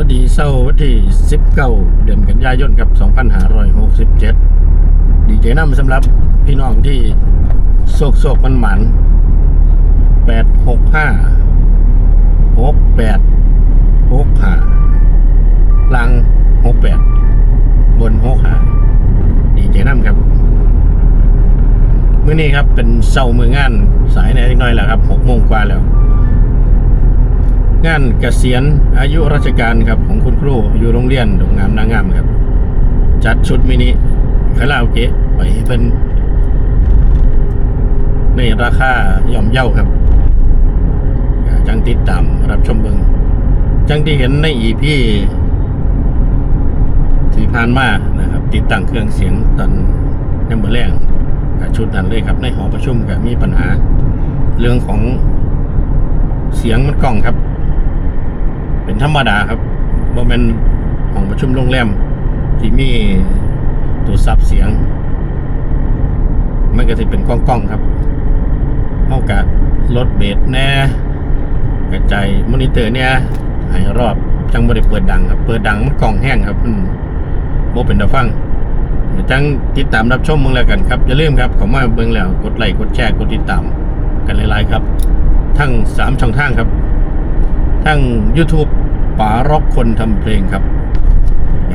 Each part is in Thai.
วัสดีเสาร์วันที่ 19 เดือนกันยายนครับ2567 ดีใจนำสำหรับพี่น้องที่โศกโศกมันหมัน865 68 65ลัง 68 บน 65 ดีใจนำครับเมื้อนี้ครับเป็นเสาร์มืองานสายไหนอยเล็กน้อยแล้วครับ6โมงกว่าแล้ว งานเกษียณอายุราชการครับของคุณครูอยู่โรงเรียนดงงามนางงามครับ จัดชุดมินิคาราโอเกะไปเพิ่นในราคาย่อมเย่าครับจังติดตามรับชมเบิงจังที่เห็นในอีพีที่ผ่านมานะครับ ติดตั้งเครื่องเสียงตอนยังเมื่อแรงก็ชุดนั้นเลยครับ ในหอประชุมก็มีปัญหา เรื่องของเสียงมันกล้องครับ เป็นธรรมดาครับบ่แม่นห้องประชุมโรงแรมที่มีตัวซับเสียง มันก็จะเป็นกล้องๆครับเท่ากับลดเบสแน่กระจายมอนิเตอร์เนี่ยให้รอบจังบ่ได้เปิดดังครับ เปิดดังมันกล้องแห้งครับมันบ่เป็นตาฟังจังติดตามรับชมมึงแล้วกันครับ อย่าลืมครับข้ามาเบิ่งแล้วกดไลค์กดแชร์กดติดตามกันหลายๆครับ ทั้งสามช่องทางครับ ทั้ง YouTube ป๋าร็อกคนทำเพลงครับ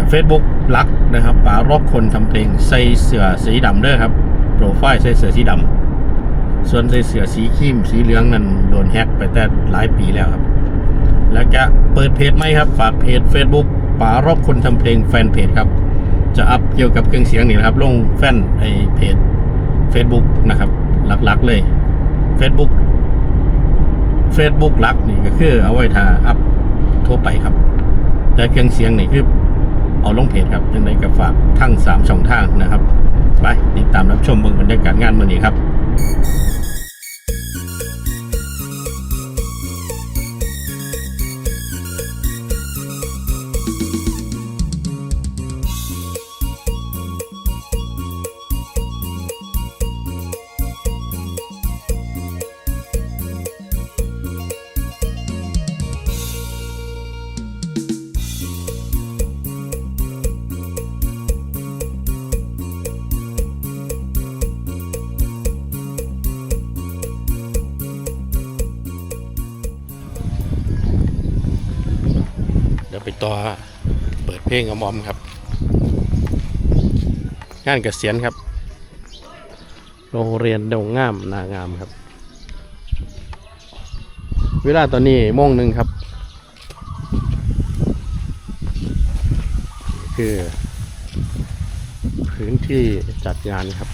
เฟซบุ๊กลักนะครับป๋าร็อกคนทำเพลงใส่เสื้อสีดำเด้อครับโปรไฟล์ใส่เสื้อสีดำส่วนใส่เสื้อสีครีมสีเหลืองนั้นโดนแฮกไปแต่หลายปีแล้วครับ แล้วก็เปิดเพจไหมครับ ฝากเพจ Facebook ป๋าร็อกคนทำเพลงแฟนเพจครับ จะอัพเกี่ยวกับเครื่องเสียงนี่นะครับลงแฟนไอเพจ Facebook นะครับหลักๆเลย Facebook Facebook หลักนี่ก็คือเอาไว้ทาอัพ ทั่วไปครับ แต่เครื่องเสียงนี่คือเอาลงเพจครับยังไงก็ฝากทั้งสามช่องทางนะครับ ไปติดตามรับชมเมืองบรรยากาศงานเมื่อนี้ครับ ต่อเปิดเพลงกับมอมครับ งานเกษียณครับ โรงเรียนดงงามนางามครับ เวลาตอนนี้โมงหนึ่งครับ คือพื้นที่จัดงานครับ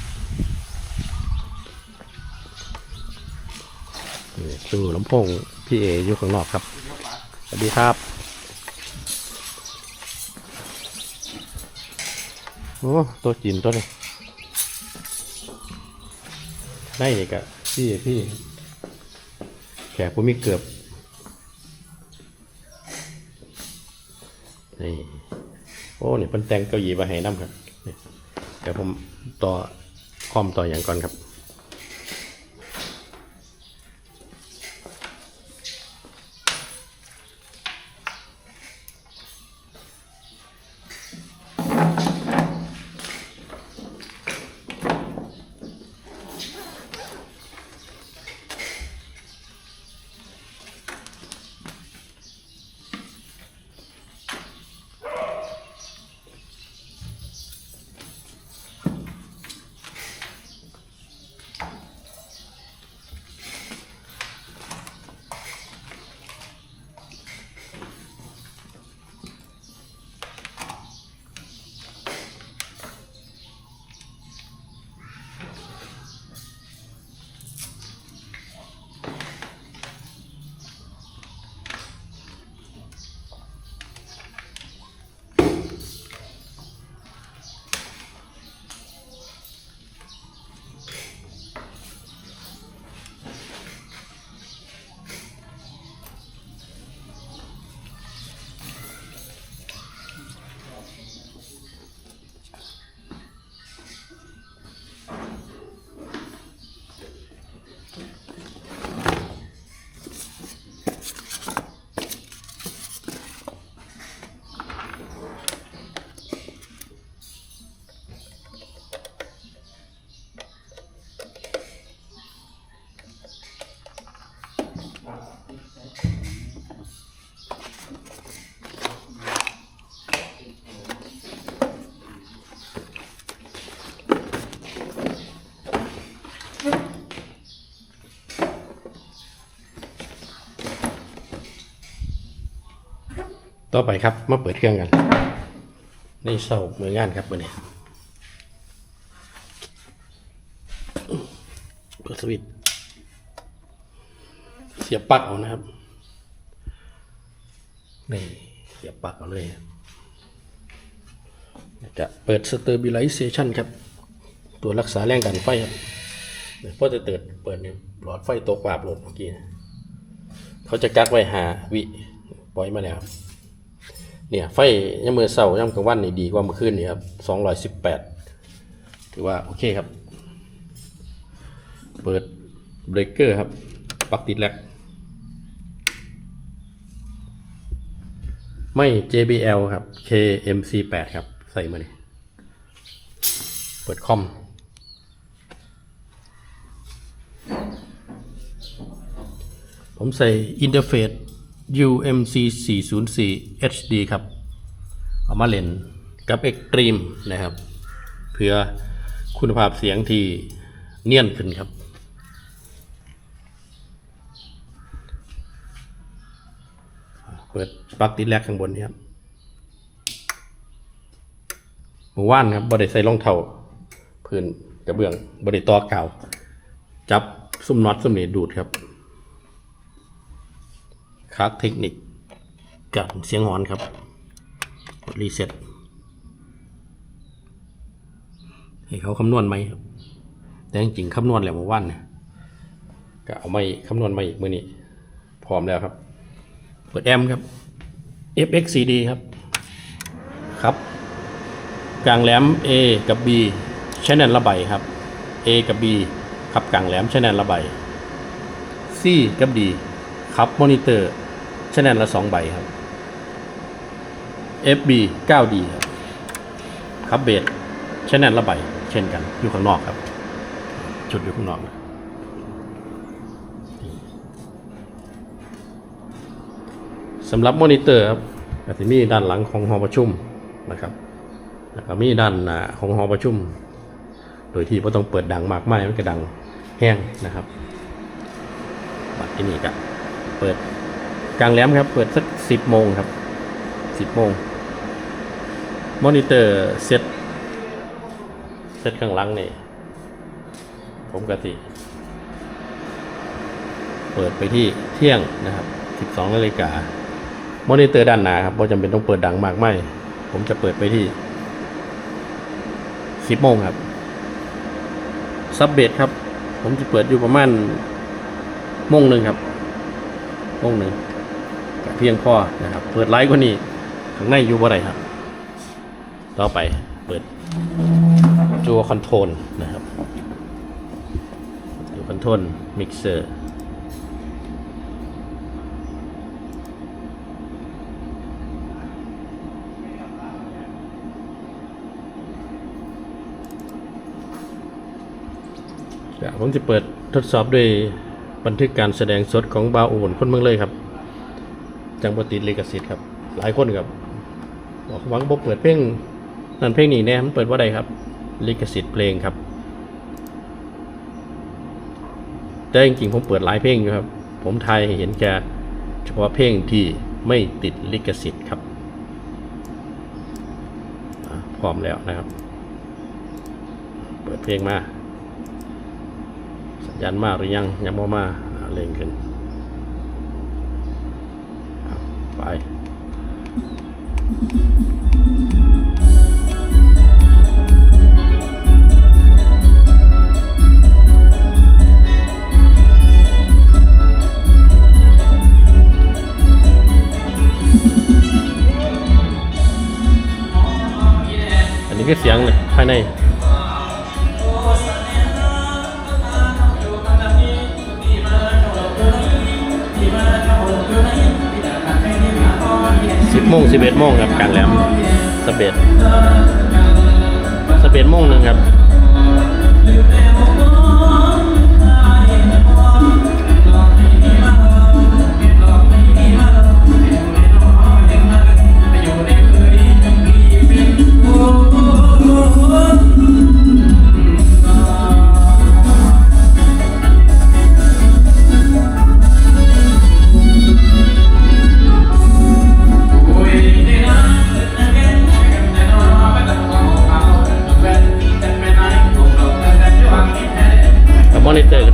นี่ดูลำโพงพี่เออยู่ข้างนอกครับ สวัสดีครับ โอ้ตัวจีนตัวนี้ได้เลยกะพี่พี่แขกผมมีเกือบนี่โอ้นี่เป็นแต่งเก้าอี้มาให้น้ำครับเดี๋ยวผมต่อคอมต่ออย่างก่อนครับ ต่อไปครับ มาเปิดเครื่องกันในเสามืองานครับมื่อนี้เปิดสวิตช์เสียบปลั๊กเอานะครับนี่เสียบปลั๊กเอาเลยจะเปิด stabilization ครับ ตัวรักษาแรงดันไฟครับเนี่ยพอจะเติดเปิดเนี่ยหลอดไฟตกปาบหลดเมื่อกี้ เขาจะกักไว้หาวิ ปล่อยมาแล้วครับ เนี่ยไฟย่ำมือเสาย่ำกลางวันนี่ดีกว่าเมื่อคืนนี่ครับสองร้อยสิบแปดถือว่าโอเคครับ เปิดเบรกเกอร์ครับปลักติดแลกไม่ JBL ครับ KMC8 ครับ ใส่มานี่เปิดคอม ผมใส่อินเทอร์เฟซ UMC 404 HD ครับ เอามาเล่นกับ Extreme นะครับ เพื่อคุณภาพเสียงที่เนียนขึ้นครับ เปิดปลั๊กติดแรกข้างบนนี่ครับหมู่ว่านครับบริใส่รองเท้าพื้นกระเบื้องบริตอเก่า จับซุ่มน็อตซุ่มนี่ดูดครับ คักเทคนิคกับเสียงหอนครับกดรีเซ็ตให้เขาคำนวณไหมครับแต่จริงๆคำนวณแล้วเมื่อวานเนี่ยก็เอาไม่คำนวณมาอีกมื่อนี้พร้อมแล้วครับ เปิดแอมครับ FXCD ครับครับ กลางแหลม A กับ B ใช้แนนระบายครับ A กับ B ครับกลางแหลมใช้แนนระบาย C กับ D ครับมอนิเตอร์ แนลละสองใบครับ FB 9D ครับคับเบสชแนลละใบเช่นกันอยู่ข้างนอกครับ จุดอยู่ข้างนอกนะสำหรับมอนิเตอร์ครับก็จะมีด้านหลังของหอประชุมนะครับ แล้วก็มีด้านหน้าของหอประชุม โดยที่ไม่ต้องเปิดดังมากมายมันก็ดังแห้งนะครับ บัดที่นี่ก็เปิด กลางแหลมครับ เปิดสักสิบโมงครับสิบโมงมอนิเตอร์เซตเซตข้างหลังนี่ผมกติเปิดไปที่เที่ยงนะครับสิบสองนาฬิกามอนิเตอร์ด้านหน้าครับเพราะจำเป็นต้องเปิดดังมากไม่ ผมจะเปิดไปที่สิบโมงครับซับเบสครับ ผมจะเปิดอยู่ประมาณโมงหนึ่งครับโมงหนึ่ง เพียงพอนะครับ เปิดไลท์กว่านี้ข้างในอยู่บ่ไรครับ ต่อไปเปิดตัวคอนโทรลนะครับตัวคอนโทรลมิกเซอร์เดี๋ยวผมจะเปิดทดสอบด้วยบันทึกการแสดงสดของบาอุบลคนเมืองเลยครับ จังบติดลิขสิทธิ์ครับ หลายคนครับบอกหวังบ่เปิดเพลงนั่นเพลงนี้แน่มันเปิดว่าใดครับ ลิขสิทธิ์เพลงครับ แต่จริงๆผมเปิดหลายเพลงอยู่ครับ ผมไทยเห็นแค่เฉพาะเพลงที่ไม่ติดลิขสิทธิ์ครับพร้อมแล้วนะครับ เปิดเพลงมา สัญญาณมาหรือยังยังบ่มอ่าเร่งขึ้น เอาไปอัน โมงสิบเอ็ดโมงครับกลางแหลมสเปดสเปดโมงหนึ่งครับ monitor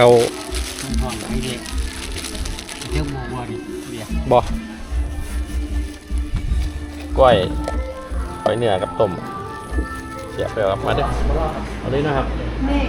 เขาวมันหอมไอเด็กเจ้าบัวบัวดิเบียร์บ่ก้อยก้อยเนื้อกับต้มเสียบเลยครับมาเด้อเอาเลยนะครับมี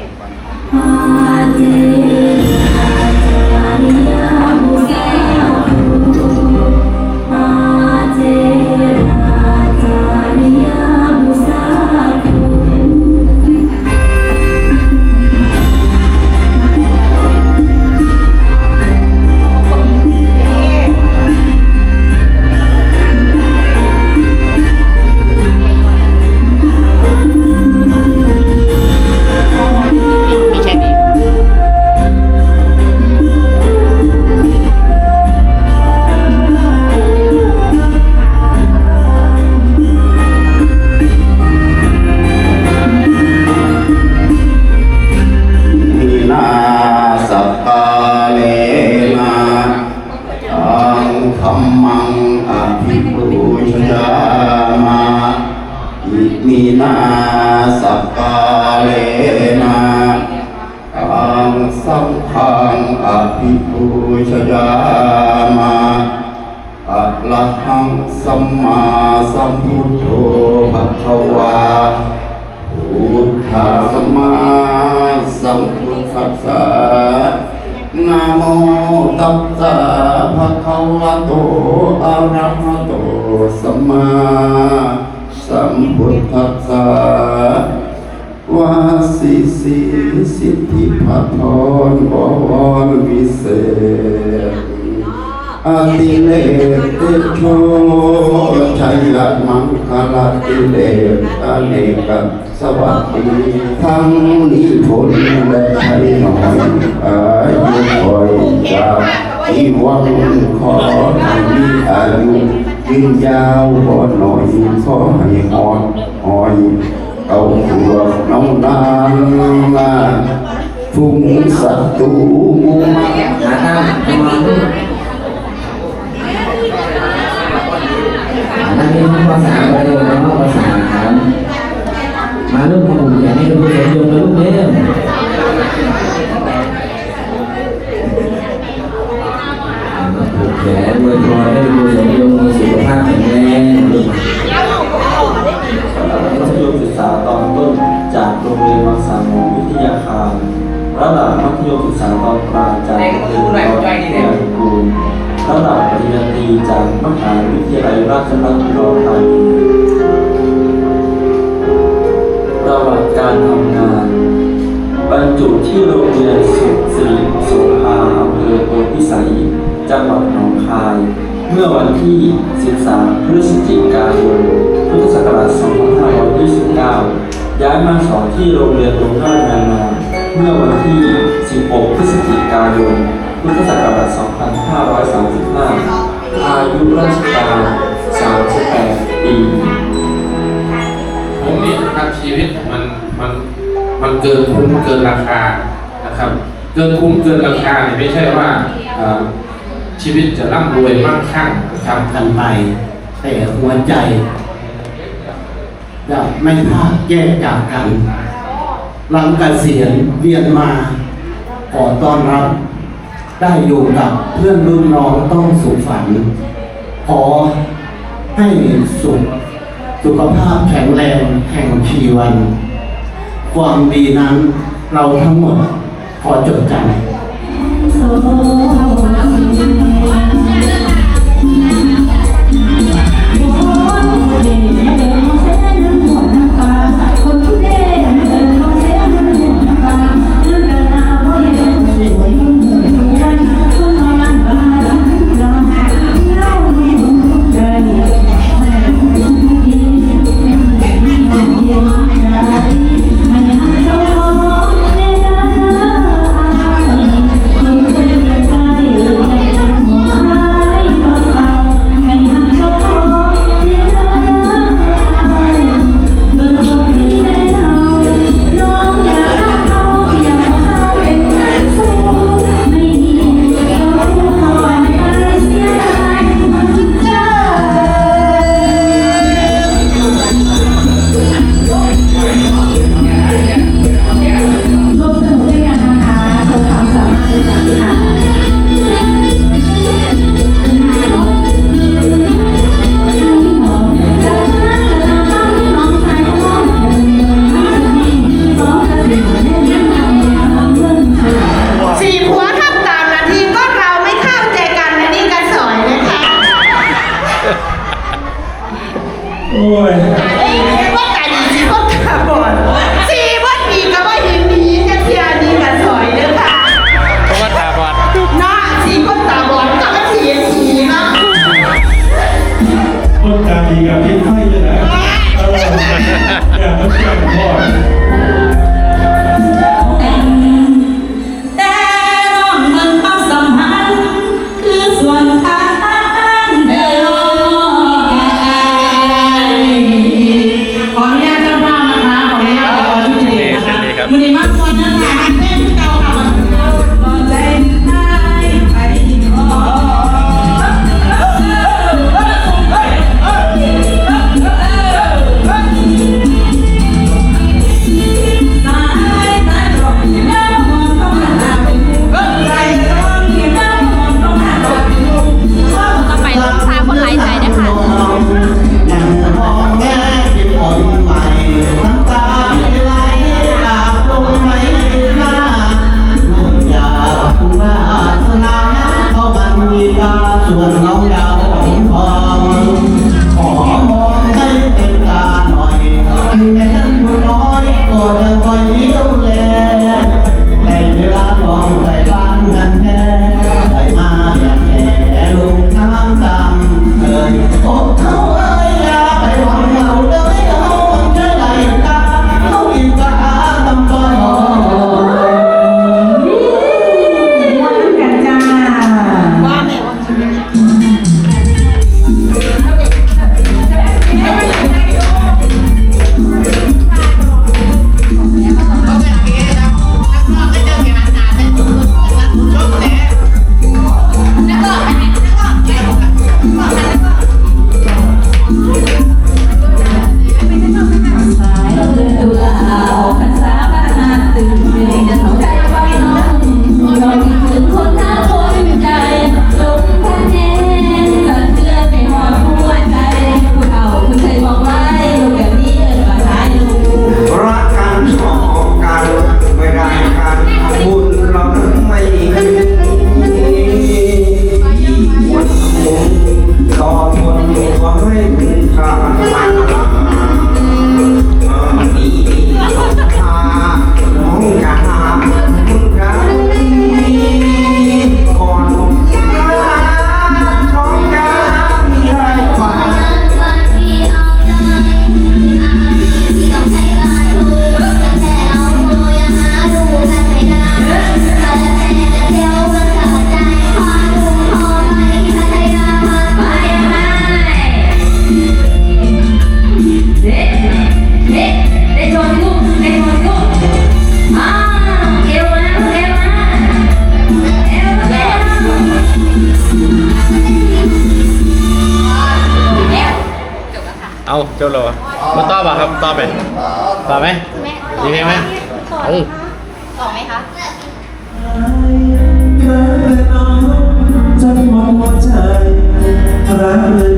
นะโมตัสสะภะคะวะโตอะระหะโตสัมมาสัมพุทธัสสะวาสิสิสิทธิพัทธรบวรวิเศษ อติเลกเตโชชัยมังคลาติเลกอเนกสวัสดีทั้งนิพนธ์และชัยหน้อยอายุคอยจากที่หวังขอให้มีอายุยืนยาวบ่หน่อยขอให้หอดหอยเอาตัวน้องนางลาฟุ้งศัตรูมุมาหาตามประมา ราช 2529 ย้ายมาสอนที่โรงเรียนโรงราชนานาเมื่อวันที่ 16 พฤศจิกายน พุทธศักราช 2535 อายุราชการ 38 ปีผมนี่นะครับชีวิตมันมันมันเกินคุ้มเกินราคานะครับเกินคุ้มเกินราคาเนี่ยไม่ใช่ว่าชีวิตจะร่ำรวยมั่งคั่งนะครับกันไปแต่หัวใจ จะไม่พลาดแยกจากกัน หลังเกษียณเวียนมาขอต้อนรับ ได้อยู่กับเพื่อนรุ่นน้องต้องสุขฝัน ขอให้สุขสุขภาพแข็งแรงแห่งชีวัน ความดีนั้นเราทั้งหมดขอจดจำ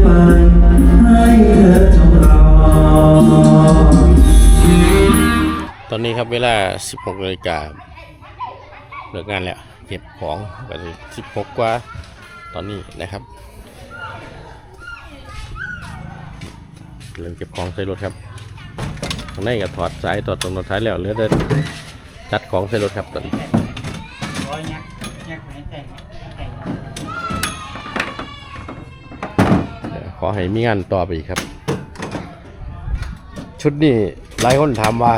ไป ให้เธอจงรอ ตอนนี้ครับเวลา 16นาฬิกาเลิกงานแล้ว เก็บของก็เลย16 กว่า ตอนนี้นะครับเริ่มเก็บของใส่รถครับข้างในก็ถอดสายถอดตรงถอดท้ายแล้วเหลือแต่จัดของใส่รถครับตอนนี้ ขอให้มีงานต่อไปอีกครับ ชุดนี้หลายคนถามว่า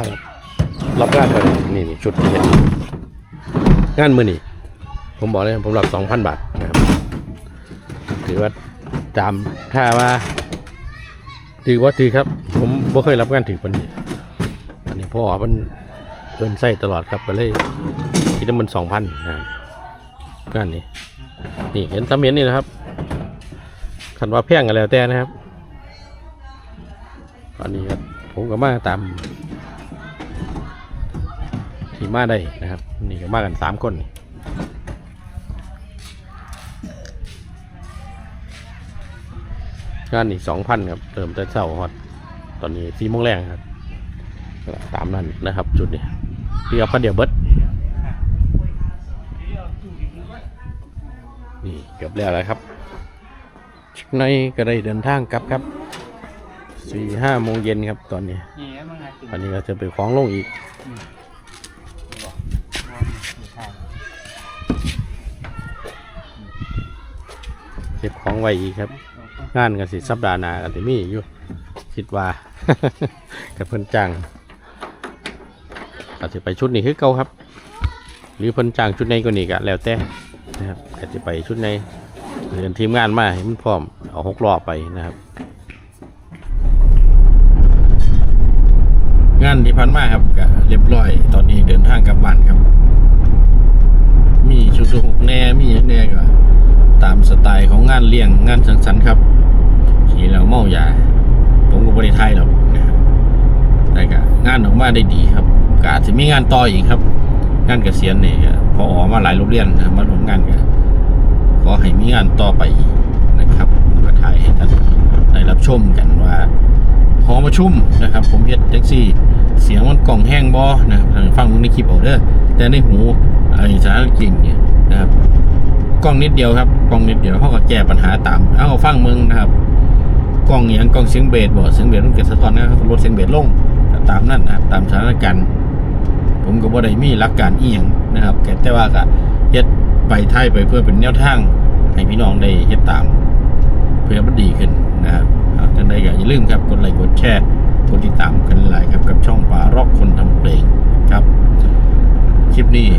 รับงานเท่าไหร่นี่นี่ชุดที่เห็นงานมือนี่ผมบอกเลยผมรับสองพันบาทนะครับถือว่าตามถ้าว่าถือว่าถือครับ ผมบ่เคยรับงานถือคนนี้อันนี้พ่อมันเกินไส้ตลอดครับก็เลยคิดว่ามันสองพันนะงานนี้นี่เห็นตำเห็นนี่นะครับ คันว่าแพงกันแล้วแต่นะครับ ตอนนี้ครับผมก็มาตามที่มาได้นะครับ นี่ก็มากันสามคนงานอีกสองพันครับเติมแต่เช้าฮอตตอนนี้สี่โมงแรงครับตามนั้นนะครับ จุดนี้พี่เอาพันเดียวเบิดนี่เกือบแล้วแล้วครับ ชักหน้อยก็ได้เดินทางกลับครับสี่ห้าโมงเย็นครับตอนนี้ตอนนี้ก็จะไปคล้องลงอีก เก็บของไว้อีกครับ งานกันสิสัปดาห์หน้ากันที่มีอยู่คิดว่า กับเพิ่นจ้างอาจจะไปชุดนี้คือเก่าครับ หรือเพิ่นจ้างชุดในก็นี่ก็แล้วแต่นะครับอาจจะไปชุดใน เรียนทีมงานมาให้มันพร้อม เอาหกล้อไปนะครับ งานที่ผ่านมาครับก็เรียบร้อย ตอนนี้เดินทางกลับบ้านครับ มีชุดหกแน่มีแน่ก็ตามสไตล์ของงานเลี้ยงงานสังสรรค์ครับขี่แล้วเมายาผมก็บริไทยหรอกนะครับแต่ก็งานออกมาได้ดีครับกาจะมีงานต่ออีกครับ งานเกษียณนี่พอออกมาหลายโรงเรียนมาร่วมงานกัน มีงานต่อไปอีกนะครับผมก็ถ่ายให้ท่านได้รับชมกันว่าหอประชุมนะครับ ผมเฮ็ดแท็กซี่ เสียงมันกล่องแห้งบอนะครับฟังมึงในคลิปเอาเด้อแต่ในหูไอ้สารจริงเนี่ยนะครับกล้องนิดเดียวครับกล้องนิดเดียวเขาก็แก้ปัญหาตามเอาฟังมึงนะครับกล้องอย่างกล้องเสียงเบสบ่เสียงเบสมันเกิดสะท้อนนะครับลดเสียงเบสลงตามนั่นนะครับตามสถานการณ์ผมก็บ่ได้มีหลักการเอียงนะครับแต่แต่ว่าก็เฮ็ดไปไทยไปเพื่อเป็นแนวทาง ให้พี่น้องได้เฮ็ดตาม เพื่อมันดีขึ้นนะครับท่านใดก็อย่าลืมครับกดไลค์กดแชร์กดติดตามกันหลายครับกับช่องป่าร็อกคนทำเพลงครับคลิปนี้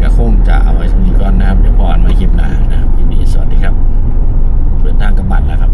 ก็คงจะเอาไว้สำนีก่อนนะครับ เดี๋ยวพออ่านมาคลิปหน้านะครับคลิปนี้สวัสดีครับ เดินทางกลับบ้านแล้วครับ